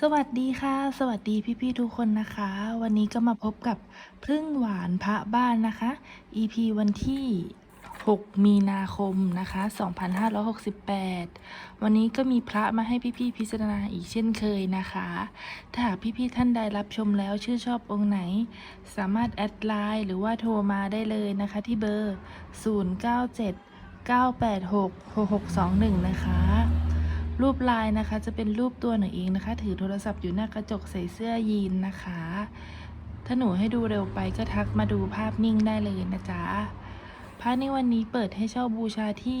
สวัสดีค่ะ สวัสดีพี่ๆทุกคนนะคะ วันนี้ก็มาพบกับพึ่งหวานพระบ้านนะคะ EP วันที่ 6 มีนาคมนะคะ 2568 วันนี้ก็มีพระมาให้พี่ๆพิจารณาอีกเช่นเคยนะคะ ถ้าหากพี่ๆท่านใดรับชมแล้วชื่นชอบองค์ไหน สามารถแอดไลน์หรือว่าโทรมาได้เลยนะคะที่เบอร์ 097 986 6621 นะคะ รูปลายนะคะจะเป็นรูปตัวหนูเองนะคะ ถือโทรศัพท์อยู่หน้ากระจกใส่เสื้อยีนนะคะ ถ้าหนูให้ดูเร็วไปก็ทักมาดูภาพนิ่งได้เลยนะจ๊ะพระในวันนี้เปิดให้เช่าบูชาที่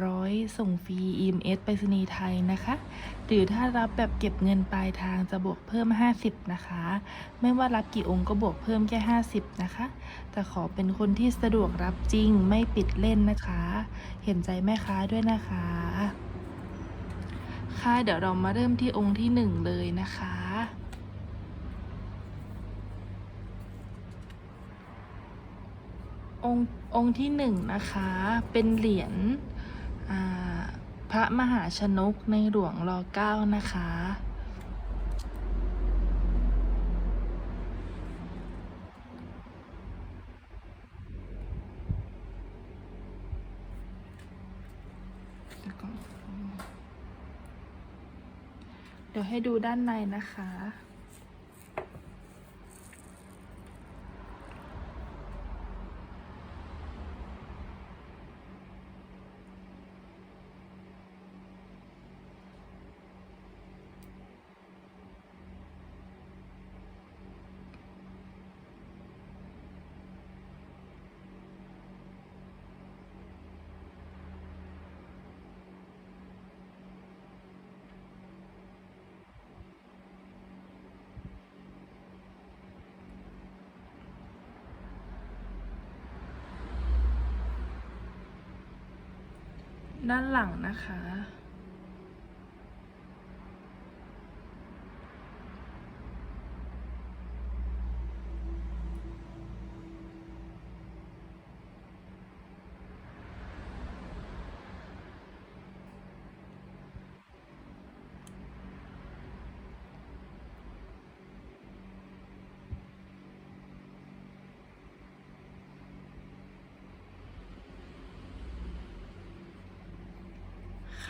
300 ส่งฟรี EMS ไปรษณีย์ไทยนะคะ หรือถ้ารับแบบเก็บเงินปลายทางจะบวกเพิ่ม 50 นะคะ ไม่ว่ารับกี่องค์ก็บวกเพิ่มแค่ 50 นะคะ แต่ขอเป็นคนที่สะดวกรับจริงไม่ปิดเล่นนะคะ เห็นใจแม่ค้าด้วยนะคะ ค่ะเดี๋ยวเรามาเริ่มที่องค์ที่หนึ่งเลยนะคะองค์องค์ที่หนึ่งนะคะเป็นเหรียญพระมหาชนกในหลวงรอเก้านะคะ เดี๋ยวให้ดูด้านในนะคะ ด้านหลังนะคะ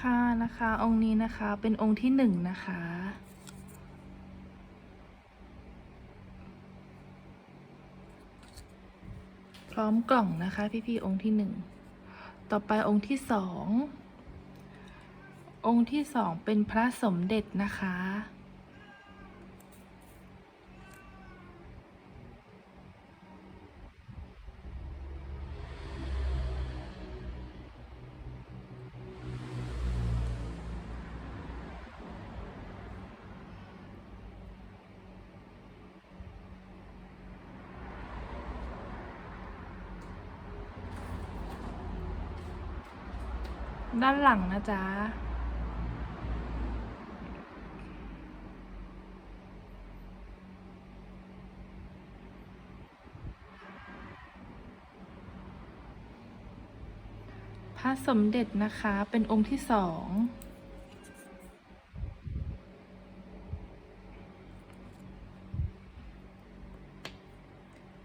ค่ะนะคะ องค์นี้นะคะเป็นองค์ที่หนึ่งนะคะ พร้อมกล่องนะคะพี่ๆองค์ที่หนึ่งต่อไปองค์ที่สององค์ที่สองเป็นพระสมเด็จนะคะ ด้านหลังนะจ๊ะ พระสมเด็จนะคะ เป็นองค์ที่สอง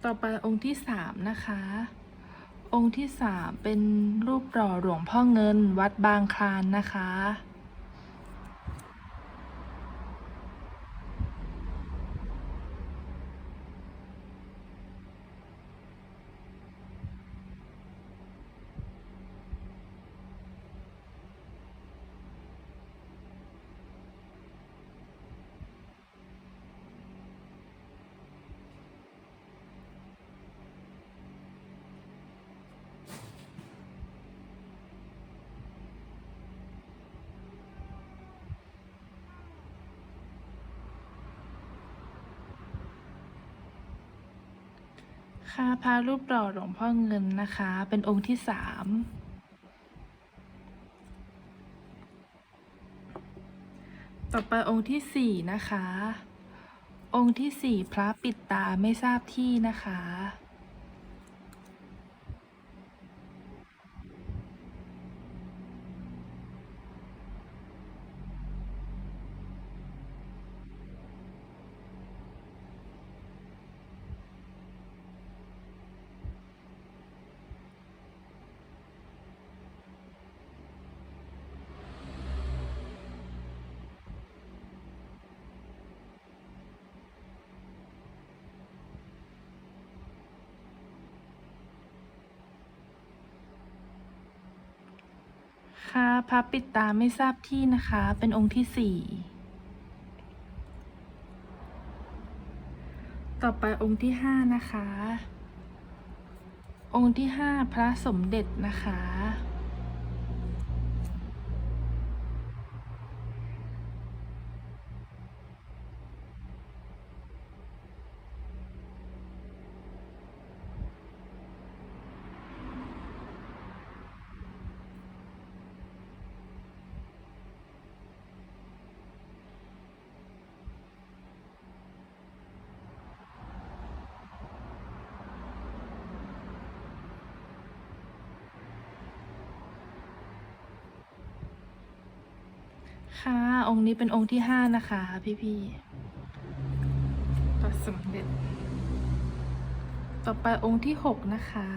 ต่อไปองค์ที่สามนะคะ องค์ที่สามเป็นรูปหล่อหลวงพ่อเงินวัดบางคลานนะคะ ค่ะพระรูปหล่อหลวงพ่อเงินนะคะ เป็นองค์ที่สามต่อไปองค์ที่สี่นะคะ องค์ที่สี่พระปิดตาไม่ทราบที่นะคะ คะพระปิดตาไม่ทราบที่นะคะ เป็นองค์ที่สี่ต่อไปองค์ที่ห้านะคะ องค์ที่ห้าพระสมเด็จนะคะ ค่ะองค์นี้เป็นองค์ที่ห้านะคะ พี่พี่ต่อสมเด็จ ต่อไปองค์ที่หกนะคะ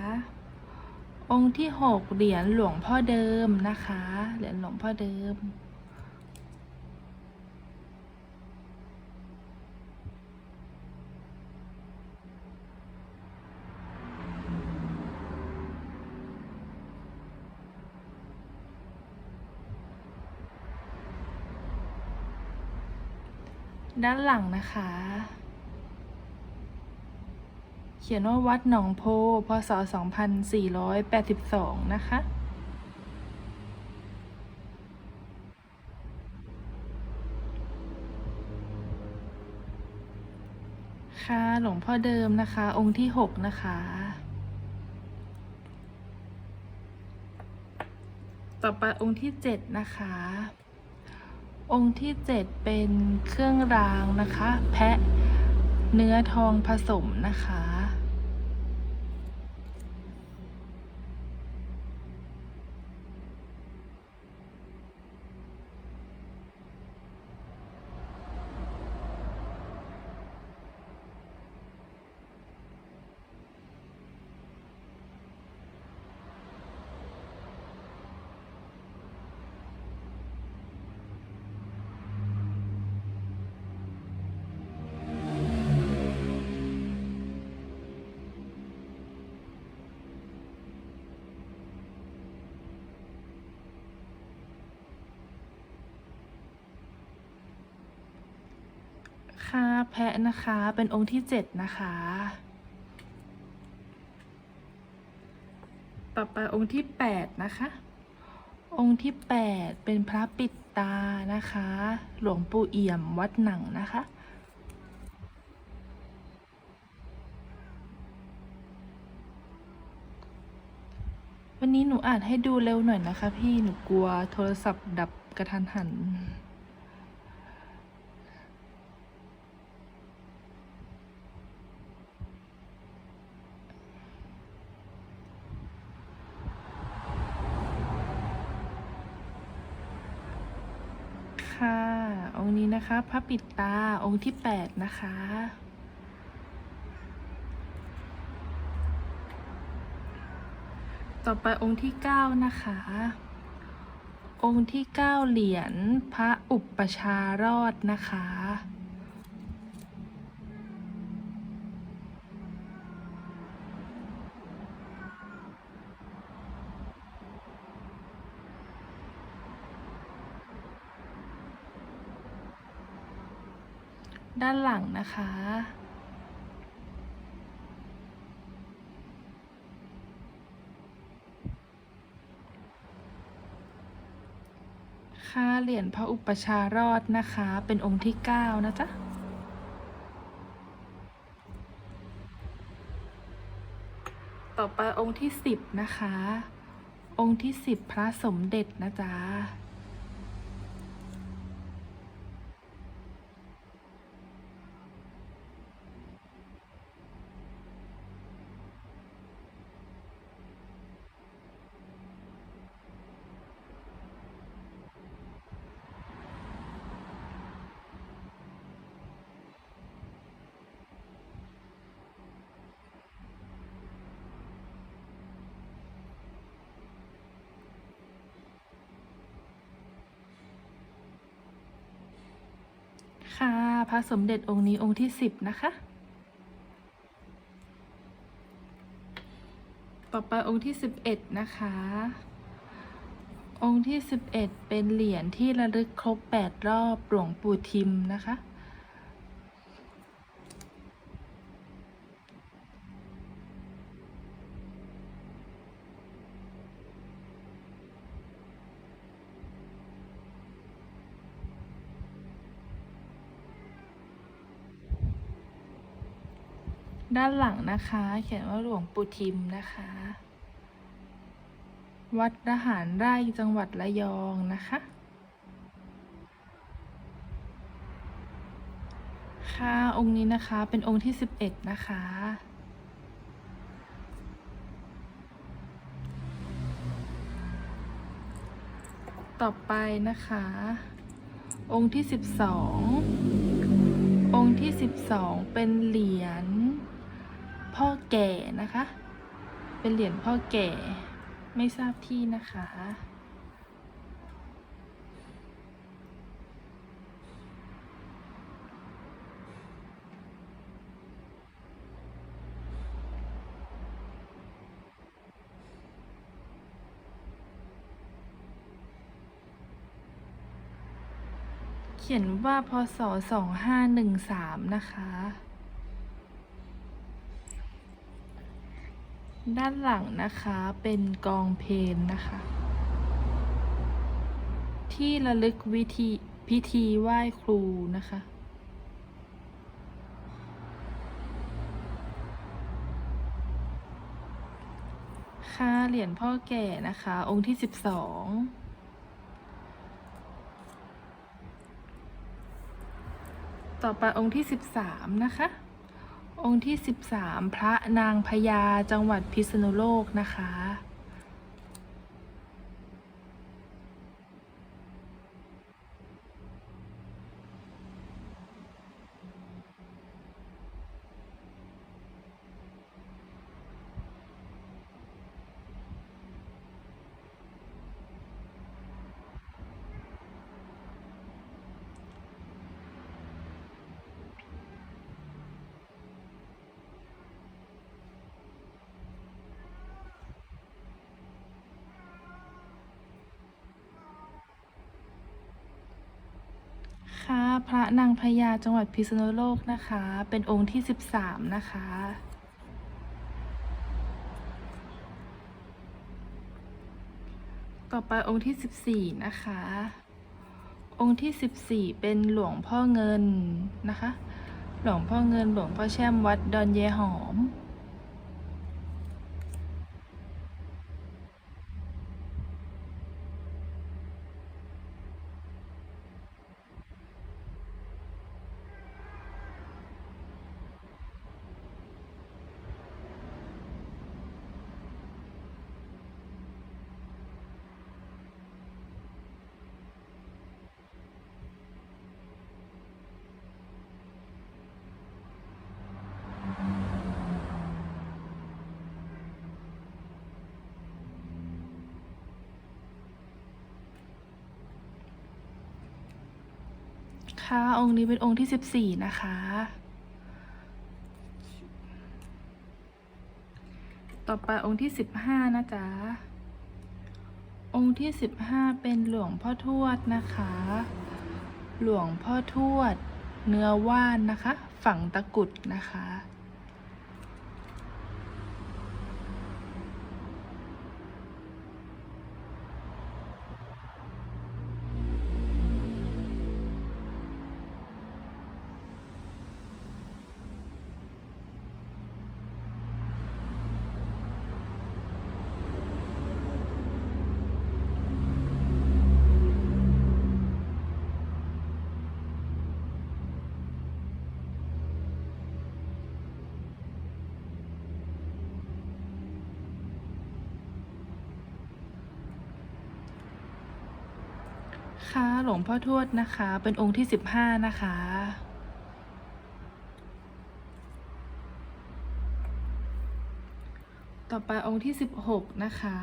องค์ที่หกเหรียญหลวงพ่อเดิมนะคะ เหรียญหลวงพ่อเดิม ด้านหลังนะคะ เขียนว่าวัดหนองโพ พศ 2482 นะคะ ค่ะหลวงพ่อเดิมนะคะ องค์ที่ 6 นะคะต่อไปองค์ที่ 7 นะคะ องค์ที่ 7 เป็นเครื่องรางนะคะ แพะเนื้อทองผสมนะคะ คะ แพะนะคะ เป็นองค์ที่7นะคะ ต่อไปองค์ที่8นะคะ องค์ที่8เป็นพระปิดตานะคะ หลวงปู่เอี่ยมวัดหนังนะคะ วันนี้หนูอ่านให้ดูเร็วหน่อยนะคะพี่ หนูกลัวโทรศัพท์ดับกระทันหัน ค่ะ องค์ นะคะ พระปิดตาองค์ที่ 8 นะคะ ต่อไปองค์ที่ 9 นะคะ องค์ที่ 9 เหรียญพระอุปชารอดนะคะ ด้านหลังนะคะ ค่าเหรียญพระอุปชารอดนะคะ เป็นองค์ที่ 9 นะจ๊ะต่อไปองค์ที่ 10 นะคะ องค์ที่ 10 พระสมเด็จนะจ๊ะ ค่ะ พระสมเด็จองค์นี้องค์ที่สิบนะคะ ต่อไปองค์ที่สิบเอ็ดนะคะ องค์ที่สิบเอ็ดเป็นเหรียญที่ระลึกครบแปดรอบหลวงปู่ทิมนะคะ ด้านหลังนะคะ เขียนว่าหลวงปู่ทิมนะคะ วัดระหารไร่จังหวัดระยองนะคะ ค่ะองค์นี้นะคะเป็นองค์ที่ 11 นะคะต่อไปนะคะ องค์ที่ 12 องค์ที่ 12 เป็นเหรียญ พ่อแก่นะคะ เป็นเหรียญพ่อแก่ไม่ทราบที่นะคะ เขียนว่าพศ 2513 นะคะ ด้านหลังนะคะเป็นกองเพลนนะคะ ที่ระลึกวิธีพิธีไหว้ครูนะคะ ค่าเหรียญพ่อแก่นะคะ องค์ที่สิบสองต่อไปองค์ที่สิบสามนะคะ องค์ที่สิบสามพระนางพญาจังหวัดพิษณุโลกนะคะ ค่ะพ ระนางพญาจังหวัดพิษณุโลกนะคะ เป็นองค์ที่สิบสามนะคะ ต่อไปองค์ที่สิบสี่นะคะ องค์ที่สิบสี่เป็นหลวงพ่อเงินนะคะ หลวงพ่อเงินหลวงพ่อแช่มวัดดอนเยหอม คะ องค์นี้เป็นองค์ที่สิบสี่นะคะ ต่อไปองค์ที่สิบห้านะจ๊ะ องค์ที่สิบห้าเป็นหลวงพ่อทวดนะคะ หลวงพ่อทวด เนื้อว่านนะคะ ฝังตะกุดนะคะ ค่ะหลวงพ่อทวดนะคะ เป็นองค์ที่สิบห้านะคะ ต่อไปองค์ที่สิบหกนะคะ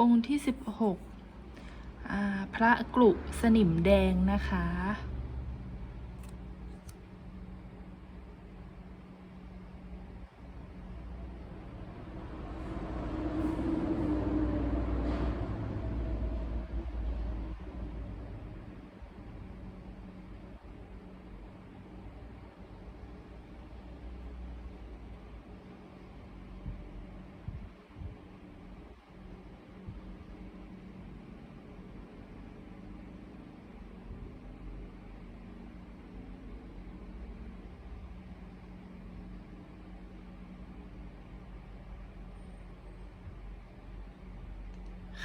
องค์ที่สิบหกพระกลุสนิมแดงนะคะ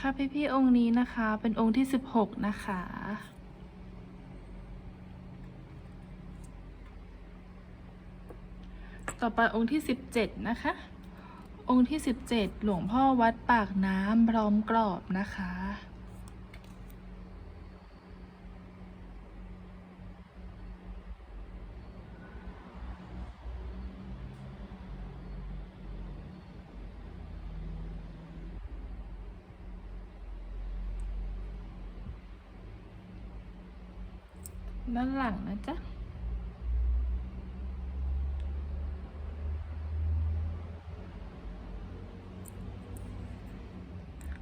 คะพี่พี่ๆองค์นี้นะคะ เป็นองค์ที่สิบหกนะคะ ต่อไปองค์ที่สิบเจ็ดนะคะ องค์ที่สิบเจ็ดหลวงพ่อวัดปากน้ำพร้อมกรอบนะคะ ด้านหลังนะจ๊ะ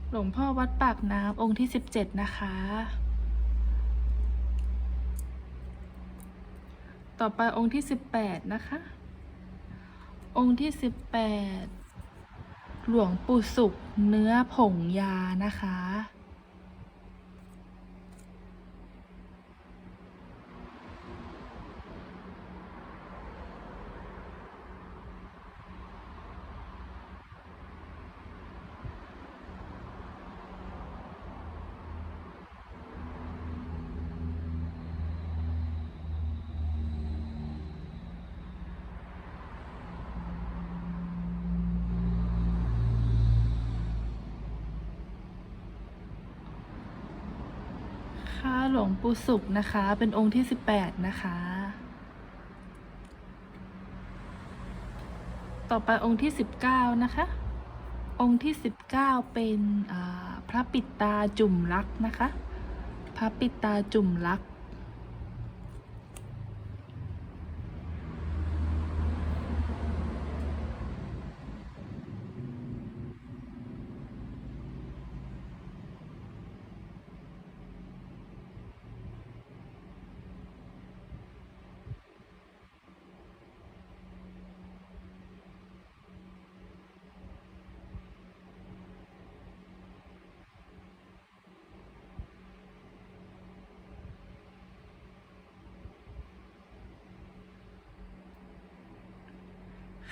หลวงพ่อวัดปากน้ำองค์ที่สิบเจ็ดนะคะ ต่อไปองค์ที่สิบแปดนะคะ องค์ที่สิบแปดหลวงปู่สุขเนื้อผงยานะคะ ปูสุกนะคะ เป็นองค์ที่สิบแปดนะคะ ต่อไปองค์ที่สิบเก้านะคะ องค์ที่สิบเก้าเป็นพระปิดตาจุ่มลักนะคะ พระปิดตาจุ่มลัก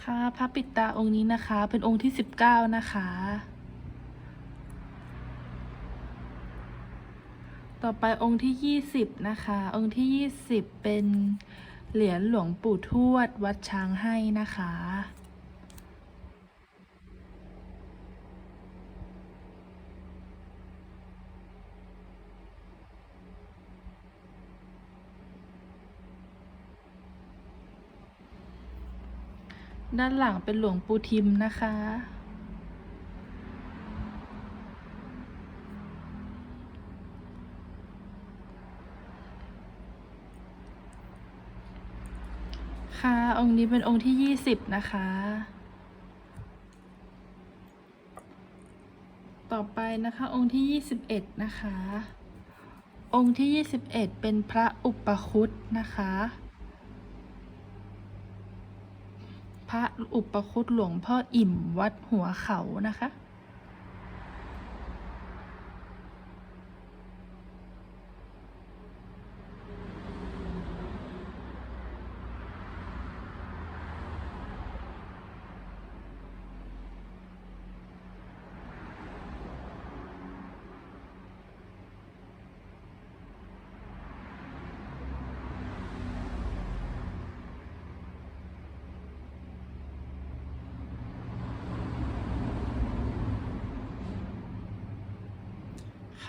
ค่ะพระปิดตาองค์นี้นะคะ เป็นองค์ที่สิบเก้านะคะ ต่อไปองค์ที่ยี่สิบนะคะ องค์ที่ยี่สิบเป็นเหรียญหลวงปู่ทวดวัดช้างให้นะคะ ด้านหลังเป็นหลวงปู่ทิมนะคะ ค่ะ องค์นี้เป็นองค์ที่ยี่สิบนะคะ ต่อไปนะคะ องค์ที่ยี่สิบเอ็ดนะคะ องค์ที่ยี่สิบเอ็ดเป็นพระอุปคุตนะคะ พ ระอุปคุตหลวงพ่ออิ่มวัดหัวเขานะคะ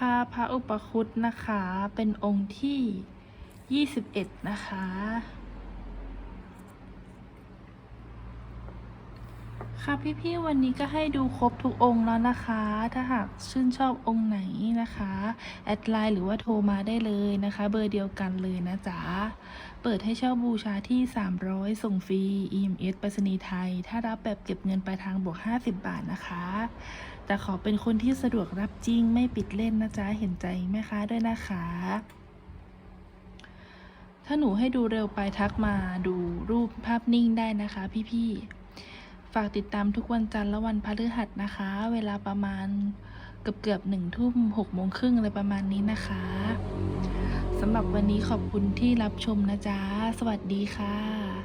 ค่ะพระอุปคุตนะคะ เป็นองค์ที่ 21 นะคะ ค่ะพี่ๆวันนี้ก็ให้ดูครบทุกองค์แล้วนะคะ ถ้าหากชื่นชอบองค์ไหนนะคะ แอดไลน์หรือว่าโทรมาได้เลยนะคะ เบอร์เดียวกันเลยนะจ๊ะ เปิดให้เช่าบูชาที่ 300 ส่งฟรี EMS ไปรษณีย์ไทย ถ้ารับแบบเก็บเงินปลายทางบวก 50 บาทนะคะ แต่ขอเป็นคนที่สะดวกรับจริงไม่ปิดเล่นนะจ๊ะ เห็นใจแม่ค้าด้วยนะคะ ถ้าหนูให้ดูเร็วไปทักมาดูรูปภาพนิ่งได้นะคะพี่ๆ ฝากติดตามทุกวันจันทร์และวันพฤหัสนะคะ เวลาประมาณเกือบเกือบหนึ่งทุ่มหกโมงครึ่งอะไรประมาณนี้นะคะสำหรับวันนี้ขอบคุณที่รับชมนะจ๊ะ สวัสดีค่ะ